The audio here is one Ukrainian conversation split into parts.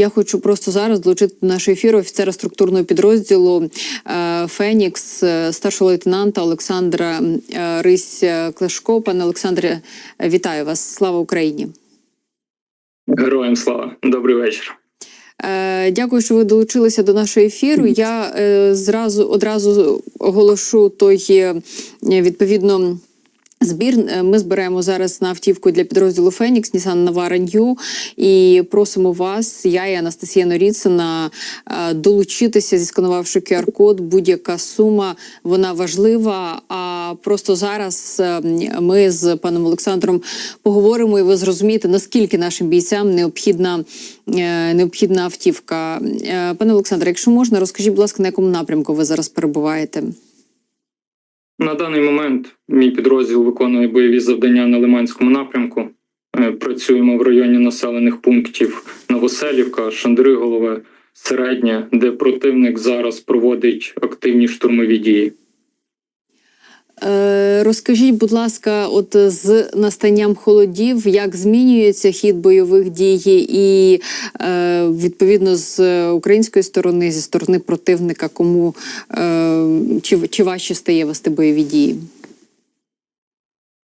я хочу просто зараз долучити до нашого ефіру офіцера структурного підрозділу е, Фенікс, е, старшого лейтенанта Олександра е, Рись Клешко. Пане Олександре, вітаю вас! Слава Україні! Героям слава, добрий вечір. Дякую, що ви долучилися до нашого ефіру. Я зразу одразу оголошу той відповідно. Збір Е, ми збираємо зараз на автівку для підрозділу Фенікс Нісан Навара Нью і просимо вас, я і Анастасія Норіцина, е, долучитися, зісканувавши QR-код. Будь-яка сума вона важлива. А просто зараз е, ми з паном Олександром поговоримо, і ви зрозумієте, наскільки нашим бійцям необхідна, необхідна автівка. Пане Олександре, якщо можна, розкажіть, будь ласка, на якому напрямку ви зараз перебуваєте? На даний момент мій підрозділ виконує бойові завдання на Лиманському напрямку. Е, Працюємо в районі населених пунктів Новоселівка, Шандриголове, Середнє, де противник зараз проводить активні штурмові дії. Е, Розкажіть, будь ласка, от з настанням холодів, як змінюється хід бойових дій, і е, відповідно з української сторони, зі сторони противника, кому е, чи, чи важче стає вести бойові дії?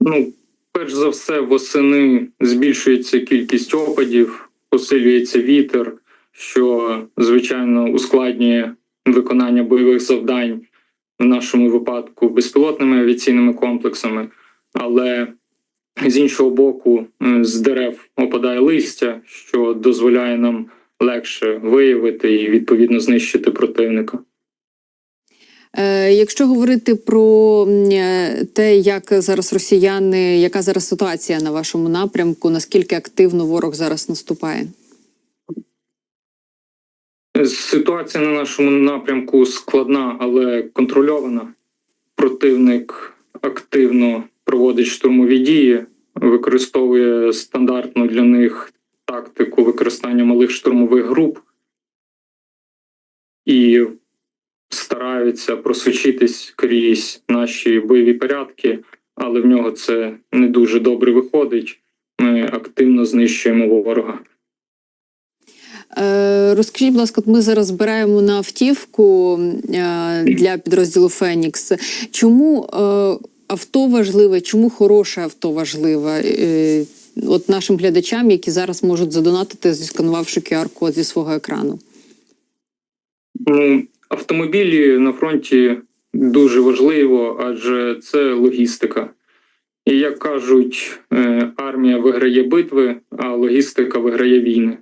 Ну, перш за все, восени збільшується кількість опадів, посилюється вітер, що звичайно ускладнює виконання бойових завдань в нашому випадку безпілотними авіаційними комплексами. Але з іншого боку, з дерев опадає листя, що дозволяє нам легше виявити і відповідно знищити противника. Е, Якщо говорити про те, як зараз росіяни, яка зараз ситуація на вашому напрямку, наскільки активно ворог зараз наступає? Ситуація на нашому напрямку складна, але контрольована. Противник активно проводить штурмові дії, використовує стандартну для них тактику використання малих штурмових груп і стараються просочитись крізь наші бойові порядки, але в нього це не дуже добре виходить. Ми активно знищуємо ворога. Е, Розкажіть, будь ласка, ми зараз збираємо на автівку е, для підрозділу Фенікс. Чому е, авто важливе? Чому хороше авто важливе? От нашим глядачам, які зараз можуть задонатити, зісканувавши QR-код зі свого екрану. Ну, автомобілі на фронті дуже важливо, адже це логістика. І як кажуть, армія виграє битви, а логістика виграє війни.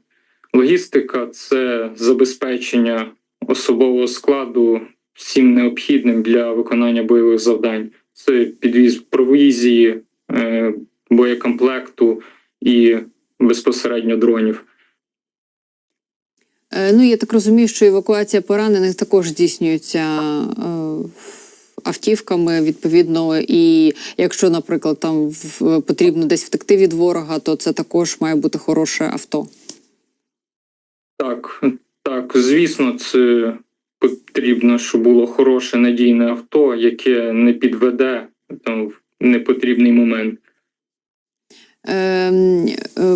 Логістика це забезпечення особового складу всім необхідним для виконання бойових завдань. Це підвіз провізії, е, боєкомплекту і безпосередньо дронів. Е, Ну, я так розумію, що евакуація поранених також здійснюється е, автівками, відповідно. І якщо, наприклад, там потрібно десь втекти від ворога, то це також має бути хороше авто. Так, так, звісно, це потрібно, щоб було хороше надійне авто, яке не підведе там в непотрібний момент. Ем,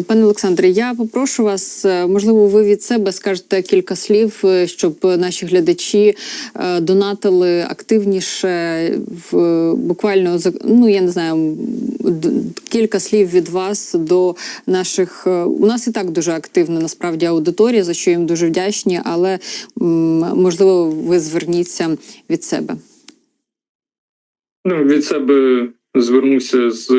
Пане Олександре, я попрошу вас, е, можливо, ви від себе скажете кілька слів, е, щоб наші глядачі е, донатили активніше в буквально ну я не знаю, кілька слів від вас до наших. У нас і так дуже активна насправді аудиторія, за що їм дуже вдячні, але можливо, ви зверніться від себе. Ну, від себе звернуся з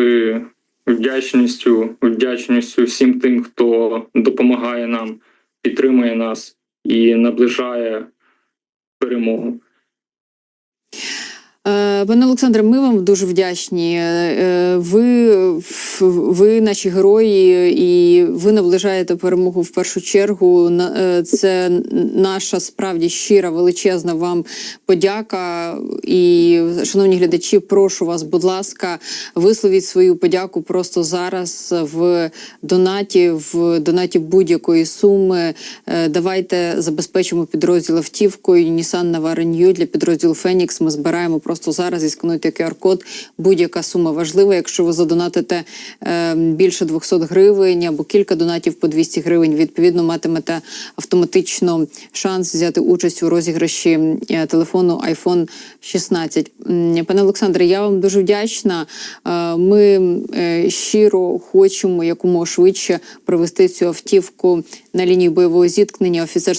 вдячністю, вдячністю всім тим, хто допомагає нам, підтримує нас і наближає перемогу. Е, Пане Олександре, ми вам дуже вдячні. Е, Ви, ви наші герої, і ви наближаєте перемогу в першу чергу. Е, Це наша справді щира, величезна вам подяка. І, шановні глядачі, прошу вас, будь ласка, висловіть свою подяку просто зараз в донаті, в донаті будь-якої суми. Е, Давайте забезпечимо підрозділ автівкою Navara New для підрозділу Фенікс. Ми збираємо просто просто зараз і скануйте QR-код. Будь-яка сума важлива. Якщо ви задонатите е, більше 200 гривень або кілька донатів по 200 гривень, відповідно матимете автоматично шанс взяти участь у розіграші е, телефону iPhone 16. Пане Олександре, я вам дуже вдячна. Е, Ми е, щиро хочемо якомога швидше провести цю автівку на лінію бойового зіткнення. Офіцер